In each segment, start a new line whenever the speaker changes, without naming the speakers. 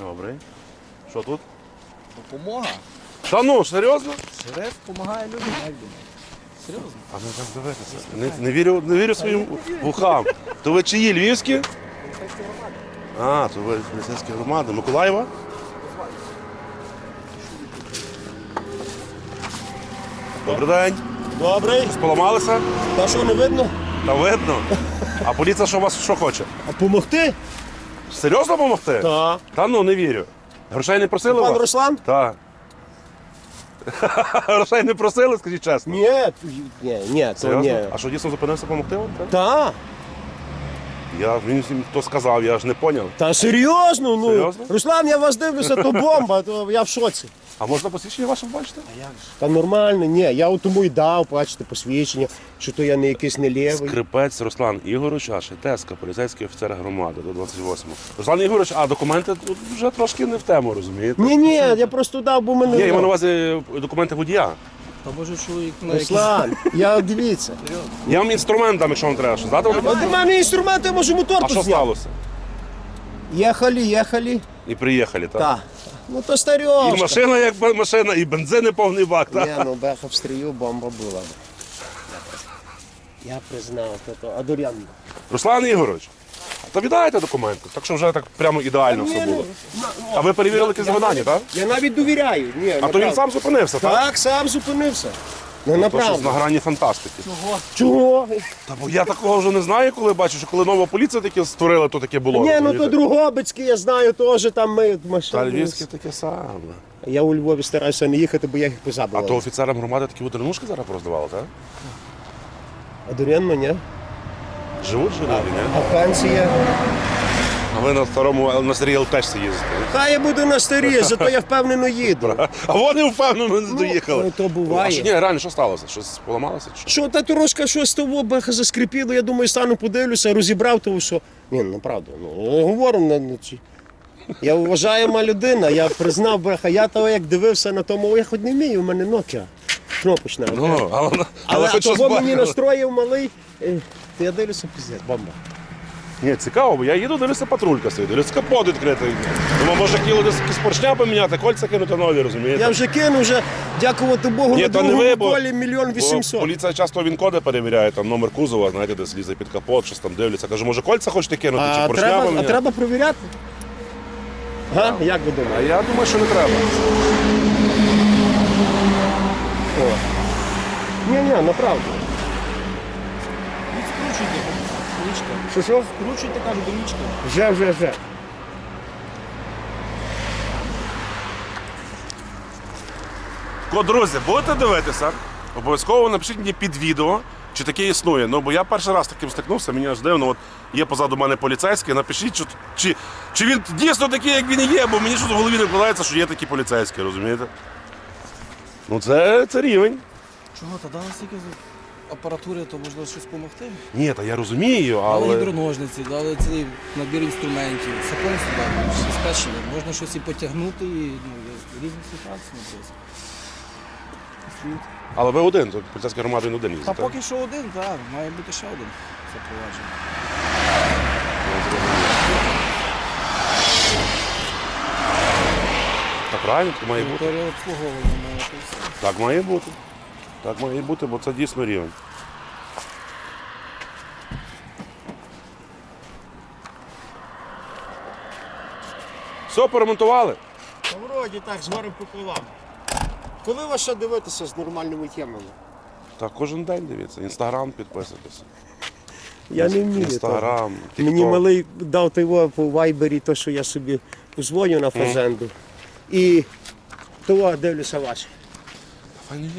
Добре. Що тут?
Допомога.
Та ну, серйозно?
Шериф допомагає людям, як думаєш? Серйозно?
А ну так дивитися. Не, не, вірю, не вірю своїм вухам. То ви чиї львівські? А, то ви поліцейські громади. Миколаєва? Добрий день.
Добрий.
Поламалися?
Та що не видно?
Та видно. А поліція що вас що хоче?
А помогти?
Серйозно допомогти?
Так.
Та ну не вірю. Грошей не просили
Пан
вас?
Руслан?
Так. Грошей не просили, скажіть чесно.
Ні, ні, ні, то
Серйозно?
ні.
А що дійсно зупинився допомогти вам? так?
Та,
Я він всім хто сказав, я ж не поняв.
та серйозно, ну.
Серйозно?
Руслан, я вас дивлюся, то бомба, то я в шоці.
А можна посвідчення ваше бачити?
Та нормально, ні, я от тому й дав, бачите, посвідчення, що то я не якийсь не лівий.
Скрипець Руслан Ігорович, а Шетеска, поліцейський офіцер громади до 28-го. Руслан Ігорович, а документи тут вже трошки не в тему, розумієте?
Ні, ні, я просто дав, бо мене.
Ні, я маю на увазі документи водія.
Та може чоловік на.
Руслан, я дивіться.
Я вам інструмент дам, якщо вам треба. Що здати?
От у мене інструменти, я можу мотор
А що
зняти.
сталося?
Їхали, їхали.
І приїхали, так?
Так. Ну то
І
старьошка.
машина як машина, і бензини повний бак, так?
Ні, ну беха в стрію бомба була. Я признав, то то. А Дурян?
Руслан Ігорович, то віддайте документи, так що вже так прямо ідеально все було. А ви перевірили якісь завдання, так?
Я навіть довіряю. Ні,
А то
направду.
він сам зупинився, так?
Так, сам зупинився. Ну,
То щось на грані фантастики.
Чого?
Та бо я такого вже не знаю, коли бачу, що коли нова поліція таке створила, то таке було.
Ні, ну то
розумієте?
Другобицький, я знаю, теж там ми
Та
машини.
львівське таке саме.
Я у Львові стараюся не їхати, бо я їх
А
позабував.
то офіцерам громади такі утренушки зараз роздавали, так?
А Дурян мене?
Живуть же люди, ні?
А пенсія?
А ви на старому на старій ЛТшці їздите.
Хай я буду на старі, зато я впевнено їду.
А вони впевнено не доїхали.
ну, то буває.
А що, ні, реально, що сталося? Щось поламалося? чи Що?
Що та трошка щось того беха заскрипіло, я думаю, стану подивлюся, розібрав того, що. Ні, ну правда, ну говоримо на, ці. Я вважаєма людина, я признав беха, я того як дивився на тому, я хоч не вмію, у мене Nokia кнопочна.
Ну, але, але,
але
щось
того мені настроїв малий. е, то Я дивлюся, піздець, бомба.
Ні, цікаво, бо я їду, дивлюся, патрулька стоїть, дивлюся, капот відкритий. Думаю, може хотіли десь якісь поршня поміняти, кольця кинути нові, розумієте?
Я вже кинув, вже, дякувати Богу,
Ні,
на
то не
другому
ви, бо-
колі мільйон
Бо
вісімсот.
Поліція часто він-коди перевіряє, там номер кузова, знаєте, десь лізе під капот, щось там дивляться. Каже, може кольця хочете кинути, чи
А
поршня
треба, а
поміняти?
треба провіряти? Га? Як ви думаєте?
А я думаю, що не треба.
Ні, ні, направду. Що що?
Скручуйте, кажу, домічка.
Вже, вже, вже.
Ко, друзі, будете дивитися? Обов'язково напишіть мені під відео, чи таке існує. Ну, бо я перший раз таким стикнувся, мені аж дивно, от є позаду мене поліцейський, напишіть, чи, чи, чи він дійсно такий, як він і є, бо мені щось в голові не вкладається, що є такі поліцейські, розумієте? Ну це, це рівень.
Чого, та дали стільки з апаратури, то можна щось допомогти?
Ні, та я розумію,
Дали
але.
гідроножниці, дали цілий набір інструментів, сапон сюди, спешили. Можна щось і потягнути, і ну, є різні ситуації. ну, просто.
Але ви один, то поліцейська громада він один
Та
їздить. так?
поки що один, так, має бути ще один запроваджений.
Та правильно, так має бути.
Територія обслуговування має бути.
Так має бути. Так має бути, бо це дійсно рівень. Все, поремонтували?
Та вроді так, з горем пополам. Коли вас ще дивитися з нормальними темами?
Так, кожен день дивіться. Інстаграм підписуйтесь.
Я не вмію.
Інстаграм.
Мені малий дав того по вайбері, то, що я собі позвоню на фазенду. І того дивлюся ваше.
Файне є,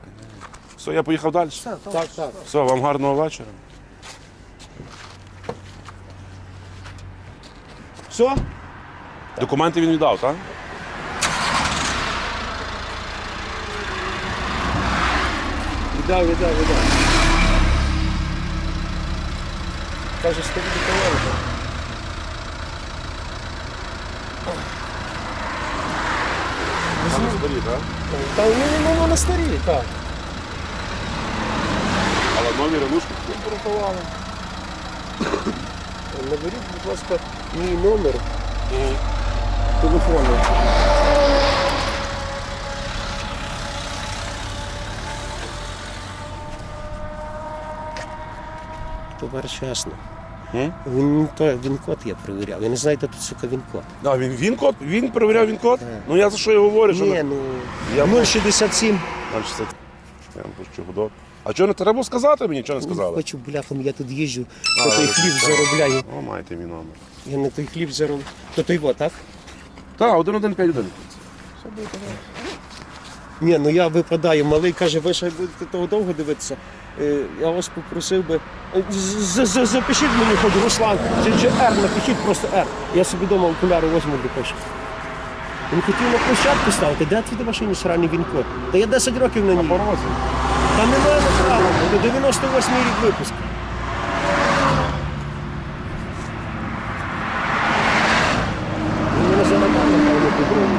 файне. Все, я поїхав далі.
Так, так.
Все, вам гарного вечора.
Все?
Документи він віддав, так?
Віддав, віддав, віддав. Каже, що буде колонка.
Там на так?
Та ну, ну, на старі, так.
Але нові релушки.
Порахували. Наберіть, будь ласка, мій номер. і телефону. Товариш чесно. Він, то, він код я перевіряв. Ви не знаєте, тут сука він код.
Да, він, він код, він перевіряв він код. Ну я за що і говорю, що
Ні,
не-
ну
Я-
067.
Значить, це... Я вам пущу гудок. А чого не треба сказати мені, чого не сказали?
Хочу бляхом, я тут їжджу,
А,
то той хліб
так.
заробляю.
О, маєте мій номер.
Я на той хліб заробляю. То той во, так?
Так, 1151.
Ні, ну я випадаю. Малий каже, ви ще будете того довго дивитися. Е, Я вас попросив би. е, Запишіть мені хоч Руслан, чи, чи Р, напишіть просто Р. Я собі вдома окуляри возьму допишу. Він хотів на площадку ставити, де твій машині сраний він код? Та я 10 років на ній. Та немає права, до 98 рік випуску. Він мене заламав, напевно, по дорозі.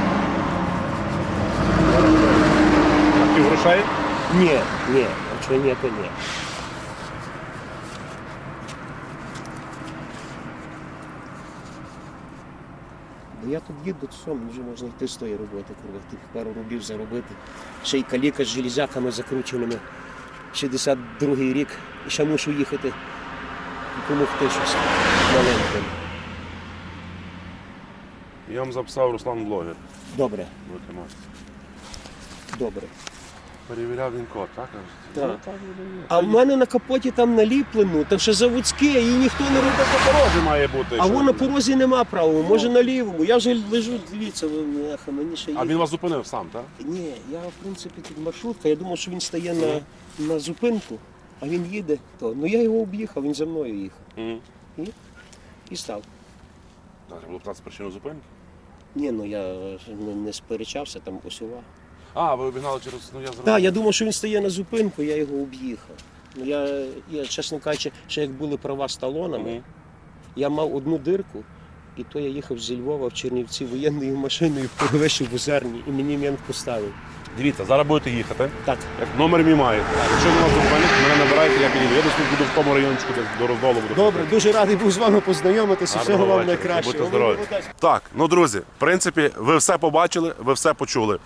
А пів грошей?
Ні, ні, якщо ні, то ні. Бо я тут їду, що, мені вже можна йти з тої роботи, курва, тих пару рублів заробити. Ще й каліка з железяками закрученими. 62-й рік. І ще мушу їхати допомогти щось маленьким.
Я вам записав Руслан блогер.
Добре,
Будете мати.
добре.
Перевіряв він код, так?
Так. А в мене на капоті там наліплено, там ще заводське, її ніхто не робить.
По порозі має бути.
А
що-
воно на порозі нема правого, може на лівому. Я вже лежу, дивіться, ви, мені ще
А
є.
він вас зупинив сам, так?
Ні, я в принципі тут маршрутка, я думав, що він стає на, на зупинку, а він їде, то. Ну я його об'їхав, він за мною їхав.
Угу.
І став.
Треба було питати причину зупинки.
Ні, ну я ж не, не сперечався, там посував.
А, ви обігнали через. Ну я зразу.
Так, я думав, що він стає на зупинку, я його об'їхав. Ну я, я, чесно кажучи, ще як були права з талонами,
Мгм.
я мав одну дирку, і то я їхав зі Львова в Чернівці воєнною машиною в Озерні, і мені мент поставив.
Дивіться, зараз будете їхати.
Так,
Як номер мій маєте. Якщо ви вас зупинять, мене набирайте, я підійду. Я десь тут буду в тому райончику, десь до роздолу буду.
добре, дуже радий був з вами познайомитися.
Гарного
Всього вам
вечора.
найкраще.
Будьте здорові. Так, ну друзі, в принципі, ви все побачили, ви все почули.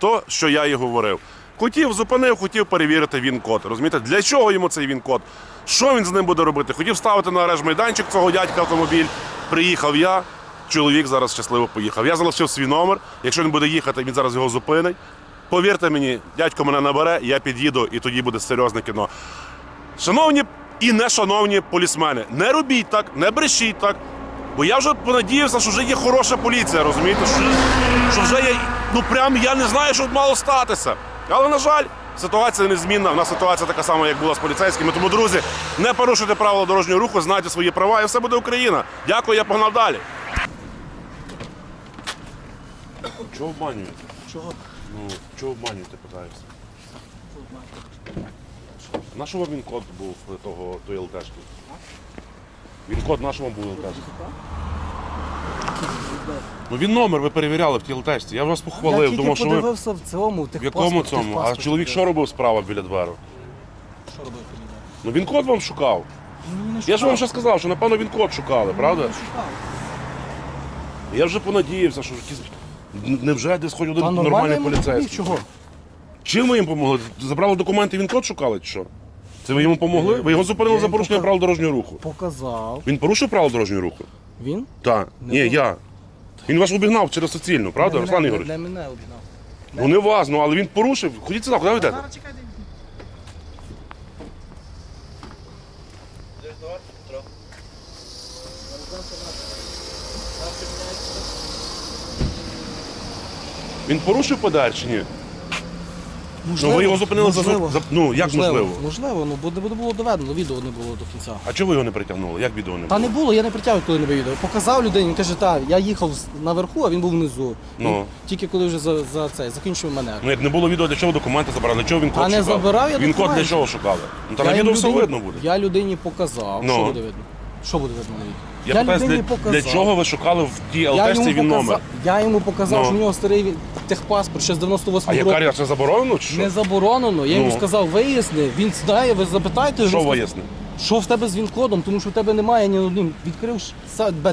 То, що я і говорив. Хотів, зупинив, хотів перевірити він-код. Розумієте, для чого йому цей він-код? Що він з ним буде робити? Хотів ставити на арешт майданчик цього дядька автомобіль. Приїхав я, чоловік зараз щасливо поїхав. Я залишив свій номер. Якщо він буде їхати, він зараз його зупинить. Повірте мені, дядько мене набере, я під'їду і тоді буде серйозне кіно. Шановні і нешановні полісмени, не робіть так, не брешіть так. Бо я вже понадіявся, що вже є хороша поліція, розумієте? Що, що вже є, ну прям я не знаю, що мало статися. Але, на жаль, ситуація незмінна. У нас ситуація така сама, як була з поліцейськими. Тому, друзі, не порушуйте правила дорожнього руху, знайте свої права, і все буде Україна. Дякую, я погнав далі. Чого обманюєте?
Чого?
Ну, чого обманюєте, питаюся. На що вам він код був того тої ЛТшки? Він код на що вам був ЛТшки? Ну він номер ви перевіряли в тій ЛТшці. Я вас
Я
похвалив,
тільки
думав, що ви.
подивився в цьому, в
В якому цьому? А чоловік що робив справа біля дверу?
Що робив тоді?
Ну він код вам шукав.
Не
Я ж вам ще сказав, що напевно він код шукали, правда?
Не шукав.
Я вже понадіявся, що якісь. Невже десь хоч один
Та
нормальний поліцейський?
чого?
Чим ви їм допомогли? Забрали документи, він код шукали чи що? Це ви йому допомогли? Ви його зупинили
Я
за
їм
порушення
пока-
правил дорожнього руху.
Показав.
Він порушив правила дорожнього руху?
Він?
Так.
Не
Ні,
було.
я. Він вас обігнав через суцільну, правда,
Не
Руслан
мене-
Ігорович?
Не мене обігнав.
Ну не вас, ну але він порушив. Ходіть сюди, куди ви йдете?
Зараз чекайте.
Він порушив ПДР чи ні? Ну, ви його зупинили за
можливо.
за- ну, як можливо?
Можливо, ну буде, буде було доведено, відео не було до кінця.
А чого ви його не притягнули? Як відео не
Та
було?
не було, я не притягую, коли не відео. Показав людині, він каже, так, я їхав наверху, а він був внизу.
Ну.
Він тільки коли вже за, за це закінчив мене.
Ну як не було відео, для чого документи забрали? Для чого він код
А не
шукав?
забирав я
Він код для чого шукали? Ну та на
Я
відео все
людині-
видно буде.
Я людині показав.
Ну.
Що буде видно? Що буде видно на Я,
Я, питаюсь,
людині
для, для чого ви шукали в тій
Я
ЛТшці
йому,
він
показав,
номер?
я йому показав,
Ну.
що в нього старий він- техпаспорт ще з 98
А
року.
яка це заборонено чи що?
Не заборонено. Я
Ну.
йому сказав, виясни, він знає, ви запитайте.
Що
він
виясни?
Що в тебе з він-кодом? Тому що в тебе немає ні одним. Відкрив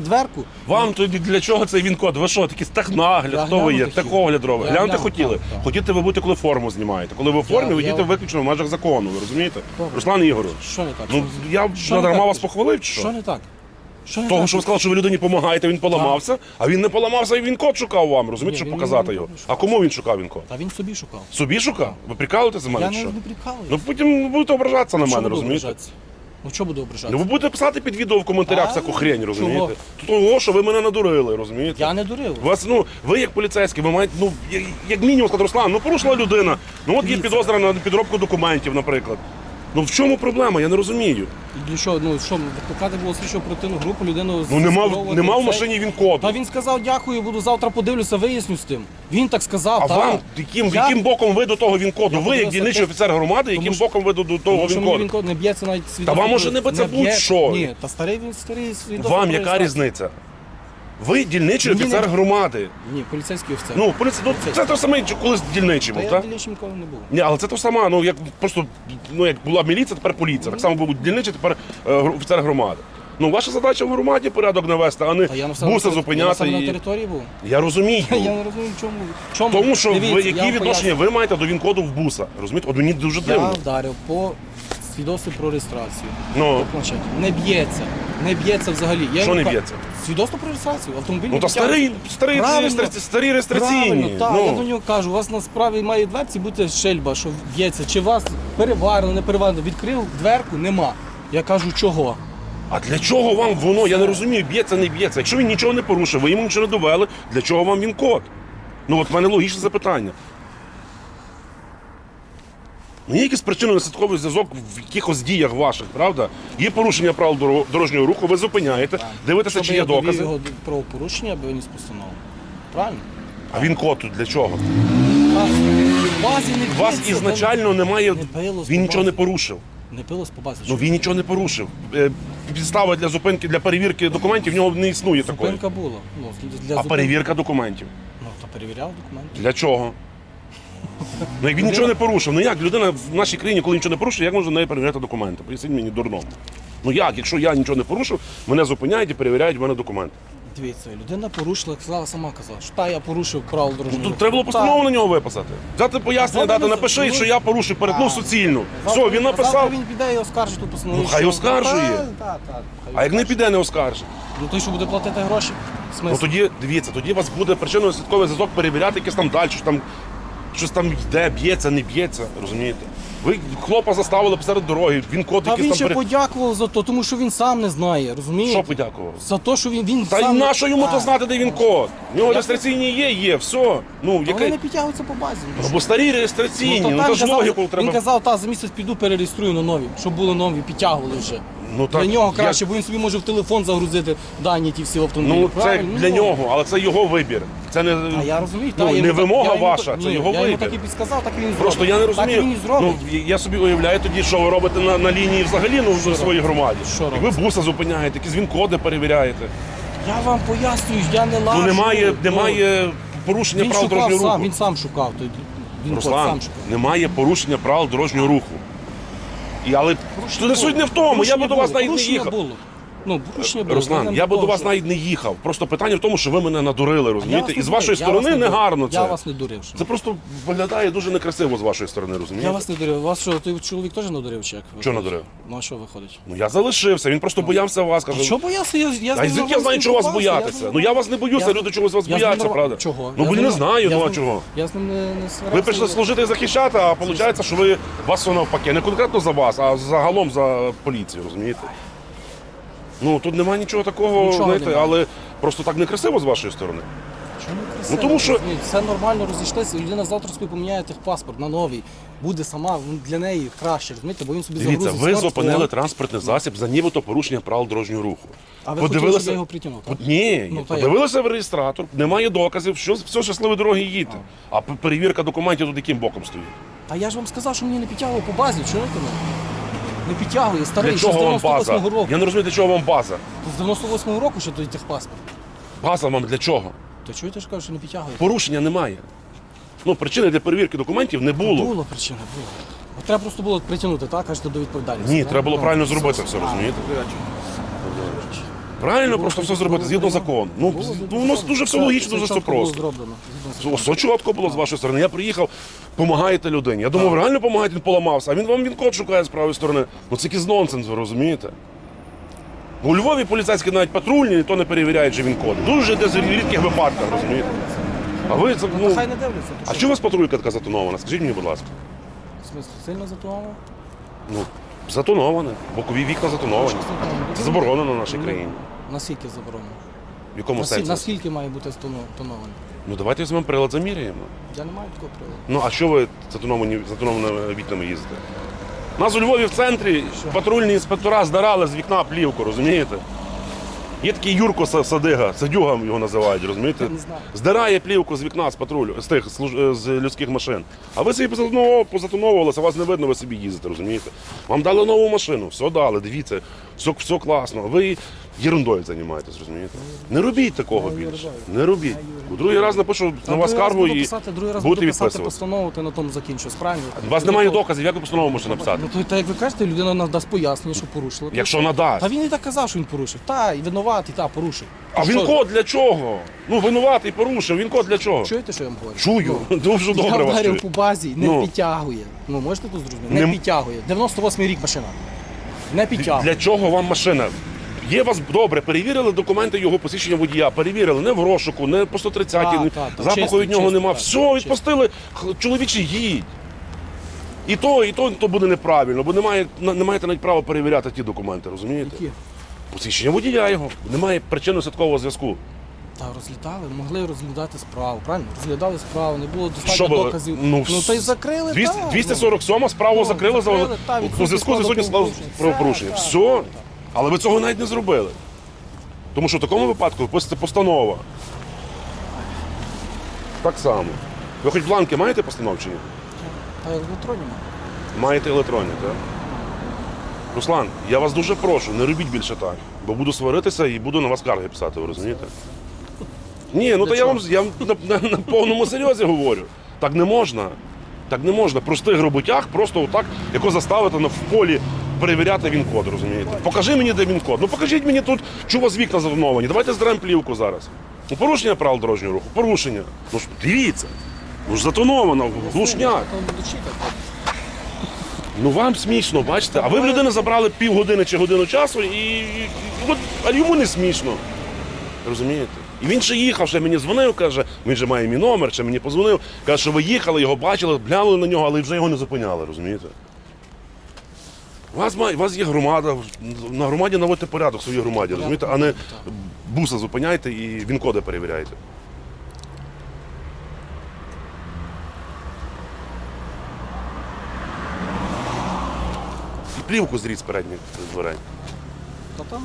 дверку.
Вам тоді для чого цей він-код? Ви що, такий технагляд? Хто ви є? Техогляд робить. Глянути
глянути,
хотіли.
так, так.
Хотіте ви бути, коли форму знімаєте. Коли ви в формі, ви
я-
виключно в межах закону, ви розумієте? Руслан Ігорович.
Що не так?
Ну я надарма вас похвалив, чи
Що
що?
не так? Що
Того,
так?
що ви сказали, що ви людині допомагаєте, він поламався, а він не поламався і він код шукав вам, розумієте, щоб показати його. А кому він шукав він код?
Та він собі шукав.
Собі шукав? Ви прикалуєте за мене?
Я
що?
не прикалую.
Ну потім будете ображатися на мене, розумієте?
Ну що буду
Ну ви будете писати під відео в коментарях
А,
всяку хрень,
чого?
розумієте? Того, що ви мене надурили, розумієте?
Я не дурив.
Вас, ну, ви як поліцейський, ви маєте, ну, як- як мінімум сказати, Руслан, ну порушила людина. Ну от є
Дивіться.
підозра на підробку документів, наприклад. Ну в чому проблема? Я не розумію.
І Для що, ну що, викликати було слідчу оперативну групу, людину
Ну нема,
скеровувати
нема в машині він коду.
Та він сказав дякую, буду завтра подивлюся, виясню з тим. Він так сказав.
А
та.
вам яким,
Я-
яким боком ви до того він коду? Ви як
подивився
дільничий
тест.
офіцер громади, яким
що-
боком ви до, до того
Тому що
він
мені
коду?
він код не б'ється навіть свідоцтво.
Та вам може не б'ється
б'є-
будь-що.
Ні, та старий він старий свідоцтво.
Вам яка різниця? Ви дільничий офіцер
не-
громади.
Ні, поліцейський офіцер.
Ну, поліці... ну це те саме, що колись дільничий
та
був,
я
так?
дільничим ніколи не був.
Ні, але це то саме, ну як просто ну як була міліція, тепер поліція. Так само був дільничий, тепер е, гр- офіцер громади. Ну, ваша задача в громаді порядок навести, а не
Та я на
буса
я на
зупиняти.
саме на
І...
території був.
Я розумію.
Я не розумію, чому. чому.
Тому що ви,
Дивіться, я
які
вам
відношення ви маєте до він-коду в буса? Розумієте? От мені дуже
Я
дивно.
вдарив по свідоцтву про реєстрацію.
Ну.
Не б'ється. Не б'ється взагалі. Я
Що
йому
не
ка-
б'ється?
Свідоцтво про реєстрацію. Автомобіль
Ну та старий, старий, реєстраційні, старі реєстраційні.
Правильно, так.
ну.
Я до нього кажу, у вас на справі має дверці бути шельба, що б'ється. Чи вас переварено, не переварено. Відкрив дверку, нема. Я кажу, чого?
А для чого вам воно? Я не розумію, б'ється, не б'ється. Якщо він нічого не порушив, ви йому нічого не довели, для чого вам він код? Ну от в мене логічне запитання. Ну, є якийсь причинно-наслідковий зв'язок в якихось діях ваших, правда? Є порушення правил доро- дорожнього руху, ви зупиняєте, дивитеся,
Щоб
чи
я
є
довів
докази.
його до правопорушення, аби виніс постанову. Правильно?
А він код для чого?
Базі не
У вас
б'ється,
ізначально немає.
Не билось
Він
по
нічого не
базі.
порушив.
Не пилось по базі.
Ну він нічого не порушив. Е, Підстави для зупинки для перевірки документів в нього не існує такої.
Зупинка була. Ну, для
А
зупинки-
перевірка документів.
Ну, то перевіряв документи.
Для чого? Ну як він нічого не порушив. Ну як людина в нашій країні, коли нічого не порушує, як можна в неї перевіряти документи? Поясніть мені дурно. Ну як, якщо я нічого не порушив, мене зупиняють і перевіряють в мене документи.
Дивіться, людина порушила, сказала, сама казала, що та я порушив правила дорожнього.
Тут
руху.
треба було постанову на нього виписати. Взяти пояснення, дати, напиши,
ну,
що я порушив, перетнув суцільну.
Завтра
Все, він написав.
Завтра він піде і оскаржить ту постанову.
Ну, хай
що-
оскаржує.
Так, так, так. Хай
А як не
оскаржує.
піде, не оскаржить.
Ну той, що буде платити гроші? В
Ну тоді дивіться, тоді у вас буде причинно-наслідковий зв'язок перевіряти якесь там далі, що там щось там йде, б'ється, не б'ється, розумієте? Ви хлопа заставили посеред дороги, він код
Та
якийсь
він ще
пере...
подякував за то, тому що він сам не знає, розумієте?
Що подякував?
За те, що він, він
Та й
сам...
нащо йому то знати, де він код? У нього реєстраційні є, є, все. Ну,
та Вони
яке...
не підтягуються по базі. Ну,
Або старі реєстраційні,
то
ну,
там
то ж
казав-
логіку
Він казав, та за місяць піду перереєструю на нові, щоб були нові, підтягували вже.
Ну,
Для
так,
нього
я-
краще, бо він собі може в телефон загрузити дані ті всі в автомобілі.
Ну, це
правильно?
для
Ну,
нього, але це його вибір. Це не,
А я розумію,
ну,
та, я
не
йому так-
вимога
я йому
ваша,
так-
це
ні,
його
Я йому
вибір.
так і підсказав, так і він зробить.
Просто я не розумію.
Так він і зробить.
Ну, я собі уявляю тоді, що ви робите на, на лінії взагалі ну, в своїй громаді.
Що
І ви
робите?
буса зупиняєте, якісь він коди перевіряєте.
Я вам пояснюю, я не лажу.
Ну немає,
Ну,
немає порушення
Він
правил
шукав
дорожнього
сам,
руху.
він сам шукав. Той, він
Руслан,
сам шукав.
немає порушення правил дорожнього руху. І, але не суть не в тому, я би до вас навіть не їхав.
Було. Ну, було.
Руслан, я би до вас навіть не їхав. Просто питання в тому, що ви мене надурили, розумієте? І з вашої
я
сторони
не дурив.
негарно
Я
це.
вас не дурив.
Це просто виглядає дуже некрасиво з вашої сторони, розумієте?
Я вас не дурив. Вас що, той чоловік теж надурив чи як?
Що
виходить?
надурив?
Ну а що виходить?
Ну я залишився, він просто боявся вас.
А
Каже,
що боявся? Я, я
звідки я знаю, чого вас боятися? Ну я вас не боюся, люди чогось вас
я
бояться, правда?
Чого?
Ну бо не знаю, ну а чого.
Я з ним не.
Ви прийшли служити і захищати, а виходить, що ви вас все навпаки. Не конкретно за вас, а загалом за поліцію, розумієте? Ну тут немає нічого такого,
Нічого
знаєте,
немає.
але просто так некрасиво з вашої сторони.
Чому не красиво?
Ну, тому що-
Розумієте, Все нормально розійшлися, людина завтра собі поміняє техпаспорт на новий. Буде сама ну, для неї краще, розумієте, бо він собі
Дивіться,
загрузить
ви
смартфон.
зупинили транспортний засіб за нібито порушення правил дорожнього руху.
А ви хотіли, щоб я його притягнув, так?
От Ні,
Ну,
ні.
та як?
подивилися в реєстратор, немає доказів, що все щасливі дороги їдьте. А п- перевірка документів тут яким боком стоїть?
А я ж вам сказав, що мені не підтягує по базі, чуєте мене? Не підтягує, старий,
Для
ще з
чого вам база?
98-го року.
Я не розумію, для чого вам база.
З 98-го року ще той техпаспорт.
База вам для чого?
То чуєте, що кажу, що не підтягує?
Порушення немає. Ну, причини для перевірки документів не було.
Було причина, було. От Треба просто було притягнути, так, кажете, до відповідальності.
Ні,
да?
треба було
Ну,
правильно зробити все, розумієте? Правильно, просто все зробити згідно закону. Ну, з- ну, у нас дуже все логічно, дуже все
чітко було
просто.
зроблено. згідно
Все чітко було з вашої сторони. Я приїхав, допомагаєте людині. Я думав, реально допомагаєте, він поламався, а він вам він код шукає з правої сторони. Ну це якийсь нонсенс, ви розумієте? У Львові поліцейські навіть патрульні, то не перевіряють, чи він код. Дуже десь в рідких випадках, розумієте? А ви це,
Ну,
ну.
хай не дивляться. то
А
що?
у вас патрулька така затонована? Скажіть мені, будь ласка.
В смислі, сильно затоновано?
Ну, затоноване. Бокові вікна затоновані. Це заборонено в нашій країні.
Наскільки заборонено?
В якому
Насі-
сенсі?
Наскільки має бути тонований?
Ну давайте візьмемо прилад заміряємо.
Я не маю такого приладу.
Ну а що ви затоновані, затонованими вікнами їздите? Нас у Львові в центрі патрульні інспектора здарали з вікна плівку, розумієте? Є такий Юрко Са- Садига, Садюга його називають, розумієте?
Я не знаю.
Здирає плівку з вікна з патрулю, з тих служ- з людських машин. А ви собі позатоновували- позатоновувалися, вас не видно, ви собі їздите, розумієте? Вам дали нову машину, все дали, дивіться, все, все класно. Ви ерундою займаєтесь, розумієте? Не робіть такого більше. Не робіть. У другий раз напишу на вас скаргу і
другий раз
будете
буду писати
відписувати.
постанову, ти на тому закінчуєш, правильно?
У вас немає доказів, як ви постанову можете написати?
Ну, то, та, як ви кажете, людина надасть пояснення, що порушила.
Якщо надасть.
Та він і так казав, що він порушив. Та, і винуватий, та, порушив.
А він код для чого? Ну, винуватий порушив, він код для чого?
Чуєте, що я вам говорю?
Чую, дуже
Я
добре вас
вдарив
чую.
по базі, не
Ну.
підтягує. Ну, можете тут зрозуміти? Не,
Не
підтягує. 98-й рік машина. Не підтягує.
Для чого вам машина? Є вас добре, перевірили документи його посвідчення водія, перевірили не в розшуку, не по 130,
Так,
ні-
так, так,
запаху
чисто,
від нього
чисто,
нема.
так,
Все,
чисто.
відпустили, х- чоловічі їдь. І то, і то, то буде неправильно, бо немає, на- не маєте навіть права перевіряти ті документи, розумієте?
Які?
Посвідчення водія його, немає причинно-слідкового зв'язку.
Та розглядали, могли розглядати справу, правильно? Розглядали справу, не було достатньо
Що було?
доказів.
Ну,
Ну, та й закрили.
200,
так,
247 справу
Ну,
закрили за
закрили, та,
у
відсутність
зв'язку з відсутністю
складу
правопорушення.
Так,
Все. Але ви цього навіть не зробили. Тому що в такому випадку ви постанова. Так само. Ви хоч бланки маєте постанов чи?
Та в.
Маєте електронні, так? Руслан, я вас дуже прошу, не робіть більше так, бо буду сваритися і буду на вас скарги писати, ви розумієте? Ні, ну то я вам, я вам на, на, на повному серйозі говорю. Так не можна. Так не можна. Простих роботяг просто отак, яко заставити на в полі перевіряти він код, розумієте? Покажи мені, де він код. Ну покажіть мені тут, що у вас вікна затоновані. Давайте здеремо плівку зараз. Ну, порушення правил дорожнього руху, порушення. Ну ж дивіться. Ну ж затоновано, глушняк. Ну вам смішно, бачите? А ви в людини забрали півгодини чи годину часу, і от, а йому не смішно. Розумієте? І він ще їхав, ще мені дзвонив, каже, він же має мій номер, ще мені позвонив, каже, що ви їхали, його бачили, глянули на нього, але вже його не зупиняли, розумієте? У вас, має, у вас є громада, на громаді наводьте порядок в своїй громаді, розумієте, а не буса зупиняйте і він коди перевіряйте. І плівку зріз з передніх дверей.
Та там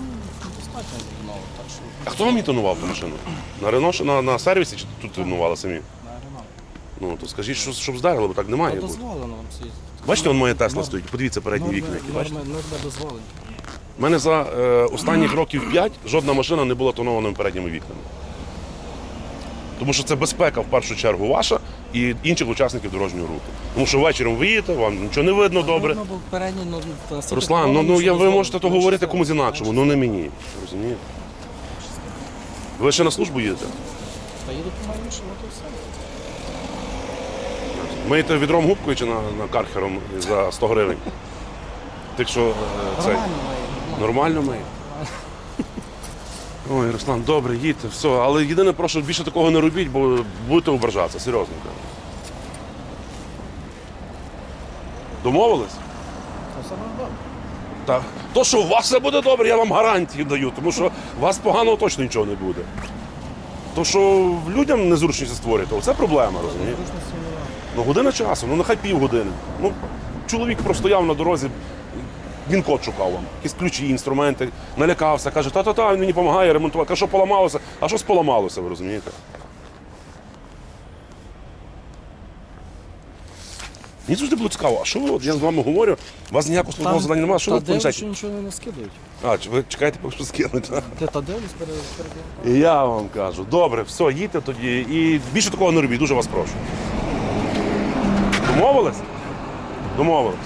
достатньо знову, так що
А хто вам її тонував ту машину? На Рено на, на сервісі чи тут тонували самі?
на Ренал.
Ну то скажіть, що, щоб здарили, бо так не має
Та
бути.
дозволено вам всі.
Бачите, он моя Тесла стоїть. Подивіться передні вікна, які бачите. У мене за е, останніх років 5 жодна машина не була тонованими передніми вікнами. Тому що це безпека в першу чергу ваша і інших учасників дорожнього руху. Тому що ввечері ви їдете, вам нічого не видно добре.
Ну,
Руслан, ну, ну я, ви можете то говорити комусь інакшому, ну не мені. Розумієте? Ви ще на службу їдете?
Та їду по моєму, що то все.
Миєте відром губкою чи на, на кархером за 100 гривень? Тих, що е, цей.
Нормально, має, нормально.
Нормально? Ой, Руслан, добре, їдьте, все. Але єдине, прошу, більше такого не робіть, бо будете ображатися, серйозно. кажу. Домовились?
Все одно добре.
Так. То, що у вас все буде добре, я вам гарантію даю, тому що у вас поганого точно нічого не буде. То, що людям незручність створюєте, це проблема, розумієте?
Зручності.
Ну, година часу, ну нехай півгодини. Ну, чоловік простояв на дорозі, він код шукав вам. Якісь ключі, інструменти, налякався, каже, та-та-та, він мені допомагає ремонтувати. Каже, що поламалося? А що поламалося, ви розумієте? Мені завжди було цікаво, а що ви, от я з вами говорю, у вас ніякого службового завдання немає, що ви в
Тадеуш
планшеті?
нічого не скидають.
А, чи ви чекаєте, поки що скинуть? а?
Де Тадеуш перед перед-
І я вам кажу, добре, все, їдьте тоді і більше такого не робіть, дуже вас прошу. Домовились? Домовились.